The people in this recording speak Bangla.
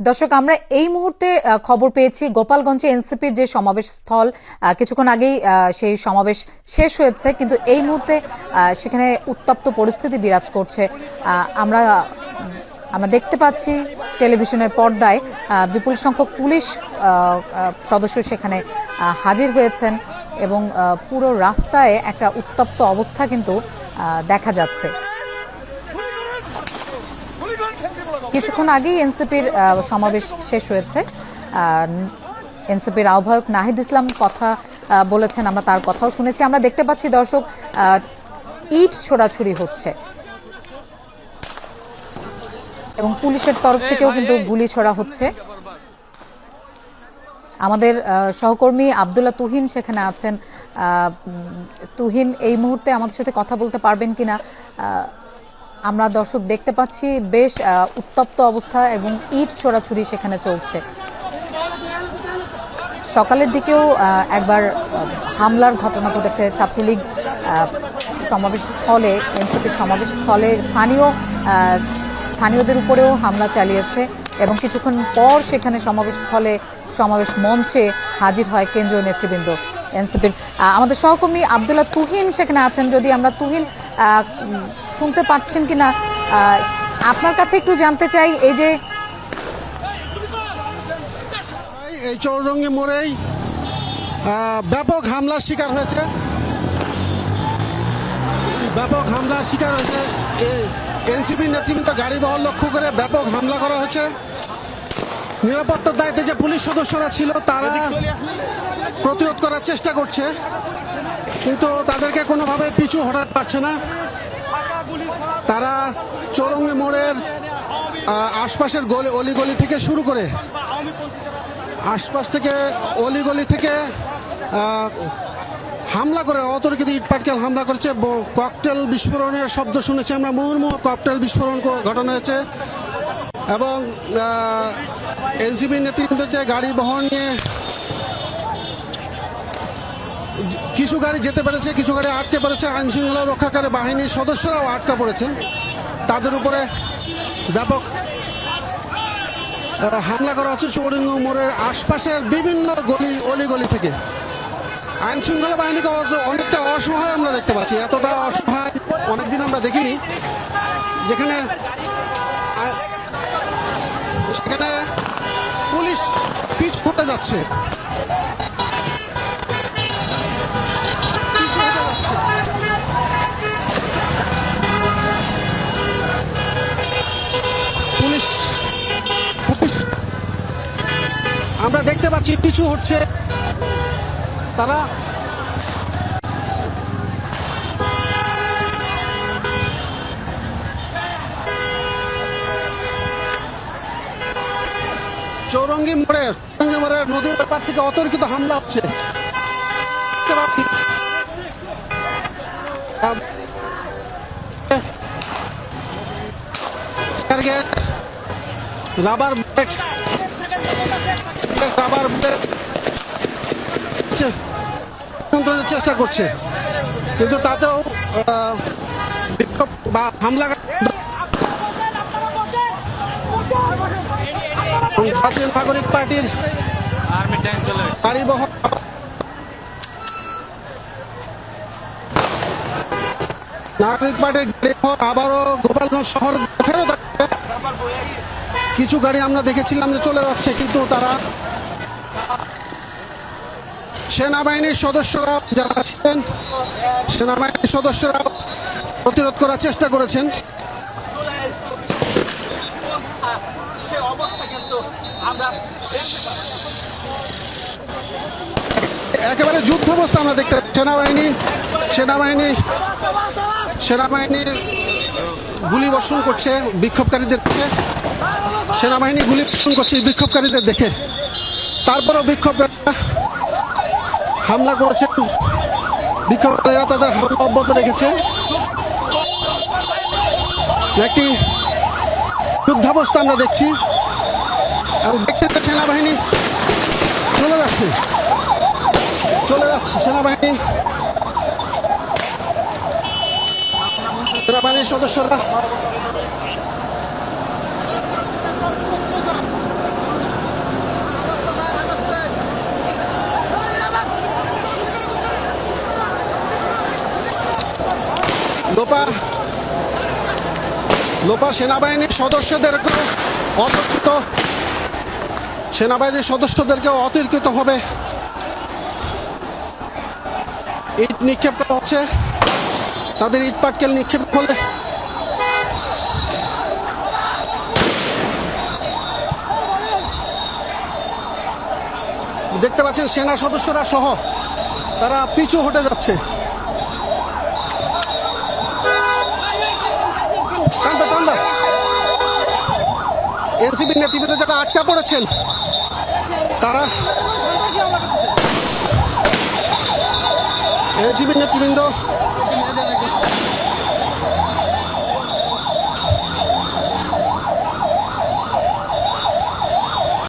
দর্শক, আমরা এই মুহূর্তে খবর পেয়েছি গোপালগঞ্জে এনসিপির যে সমাবেশ স্থল কিছুক্ষণ আগেই সেই সমাবেশ শেষ হয়েছে, কিন্তু এই মুহূর্তে সেখানে উত্তপ্ত পরিস্থিতি বিরাজ করছে। আমরা আমরা দেখতে পাচ্ছি টেলিভিশনের পর্দায় বিপুল সংখ্যক পুলিশ সদস্য সেখানে হাজির হয়েছেন এবং পুরো রাস্তায় একটা উত্তপ্ত অবস্থা কিন্তু দেখা যাচ্ছে। কিছুক্ষণ আগেই এনসিপির সমাবেশ শেষ হয়েছে। এনসিপির আহ্বায়ক নাহিদ ইসলাম কথা বলেছেন আমরা তার কথাও শুনেছি। আমরা দেখতে পাচ্ছি দর্শক ইট ছোড়াছুড়ি হচ্ছে। এবং পুলিশের তরফ থেকেও কিন্তু গুলি ছোড়া হচ্ছে। আমাদের সহকর্মী আবদুল্লাহ তুহিন সেখানে আছেন। তুহিন এই মুহূর্তে আমাদের সাথে কথা বলতে পারবেন কিনা? আহ, আমরা দর্শক দেখতে পাচ্ছি বেশ উত্তপ্ত অবস্থা এবং ইট ছোড়াছুড়ি সেখানে চলছে। সকালের দিকেও একবার হামলার ঘটনা ঘটেছে। ছাত্রলীগ সমাবেশ স্থলে, এনসিপির সমাবেশ স্থলে স্থানীয় স্থানীয়দের উপরেও হামলা চালিয়েছে এবং কিছুক্ষণ পর সেখানে সমাবেশ স্থলে সমাবেশ মঞ্চে হাজির হয় কেন্দ্রীয় নেতৃবৃন্দ এনসিপির। আমাদের সহকর্মী আবদুল্লাহ তুহিন সেখানে আছেন। যদি আমরা তুহিন শুনতে পাচ্ছেন কিনা আহ, আপনার কাছে একটু জানতে চাই এই যে এই চৌরঙ্গি মোড়েই ব্যাপক হামলার শিকার হয়েছে। ব্যাপক হামলার শিকার হয়েছে। এনসিপি নেতৃবৃন্দ গাড়ি বহর লক্ষ্য করে ব্যাপক হামলা করা হয়েছে। নিরাপত্তার দায়িত্বে যে পুলিশ সদস্যরা ছিল তারা প্রতিরোধ করার চেষ্টা করছে। কিন্তু তাদেরকে কোনোভাবে পিছু হটাতে পারছে না। তারা চৌরঙ্গি মোড়ের আশপাশের গলি, অলিগলি থেকে শুরু করে আশপাশ থেকে অলিগলি থেকে হামলা করে, অতর্কিত ইটপাটকেল হামলা করেছে। ককটেল বিস্ফোরণের শব্দ শুনেছি আমরা, মুহুর্মুহ ককটেল বিস্ফোরণ ঘটানো হয়েছে। এবং এনসিপি নেতৃবৃন্দ যে গাড়ি বহন নিয়ে কিছু গাড়ি যেতে পেরেছে, কিছু গাড়ি আটকে পড়েছে। আইন শৃঙ্খলা রক্ষাকারী বাহিনীর সদস্যরাও আটকা পড়েছেন। তাদের উপরে ব্যাপক হামলা করা হচ্ছে চৌরিঙ্গ মোড়ের আশপাশের বিভিন্ন গলি, অলিগলি থেকে। আইন শৃঙ্খলা বাহিনীকে অনেকটা অসহায় আমরা দেখতে পাচ্ছি। এতটা অসহায় অনেকদিন আমরা দেখিনি। যেখানে সেখানে পুলিশ পিছ হতে যাচ্ছে। আমরা দেখতে পাচ্ছি পিছু হচ্ছে তারা। চৌরঙ্গি মোড়ে চৌরঙ্গি মোড়ে নদীর ব্যাপার থেকে অতর্কিত হামলা হচ্ছে। রাবার বুলেট নিয়ন্ত্রণের চেষ্টা করছে কিন্তু তাতেও বিক্ষোভ বা হামলা জাতীয় নাগরিক পার্টির আর্মি ট্যাঙ্ক চলে এসেছে। গাড়ি বহর নাগরিক পার্টির আবারও গোপালগঞ্জ শহর ফেরত কিছু গাড়ি আমরা দেখেছিলাম যে চলে যাচ্ছে, কিন্তু তারা সেনাবাহিনীর সদস্যরা যারা ছিলেন সেনাবাহিনীর সদস্যরা প্রতিরোধ করার চেষ্টা করেছেন। একেবারে যুদ্ধ অবস্থা আমরা দেখতে। সেনাবাহিনী সেনাবাহিনী সেনাবাহিনীর গুলি বর্ষণ করছে বিক্ষোভকারীদের দেখে। সেনাবাহিনী গুলি বর্ষণ করছে বিক্ষোভকারীদের দেখে। তারপরও বিক্ষোভকারীরা হামলা করেছে। বিক্ষোভকারীরা তাদের হামলা অব্যাহত রেখেছে। একটি যুদ্ধাবস্থা আমরা দেখছি। এবং দেখতে পাচ্ছি সেনাবাহিনী চলে যাচ্ছে। চলে যাচ্ছে সেনাবাহিনী। সেনাবাহিনীর সদস্যরা লোপা। লোপা সেনাবাহিনীর সদস্যদেরকে অতর্কিত। সেনাবাহিনীর সদস্যদেরকে অতর্কিতভাবে ইট নিক্ষেপ করা হচ্ছে। তাদের ইট পাটকেল নিক্ষেপ ফলে দেখতে পাচ্ছেন সেনা সদস্যরা সহ তারা পিছু হটে যাচ্ছে। আরসিবির নেতৃবৃন্দ যারা আটকা পড়েছেন। তারা এনসিবির নেতৃবৃন্দ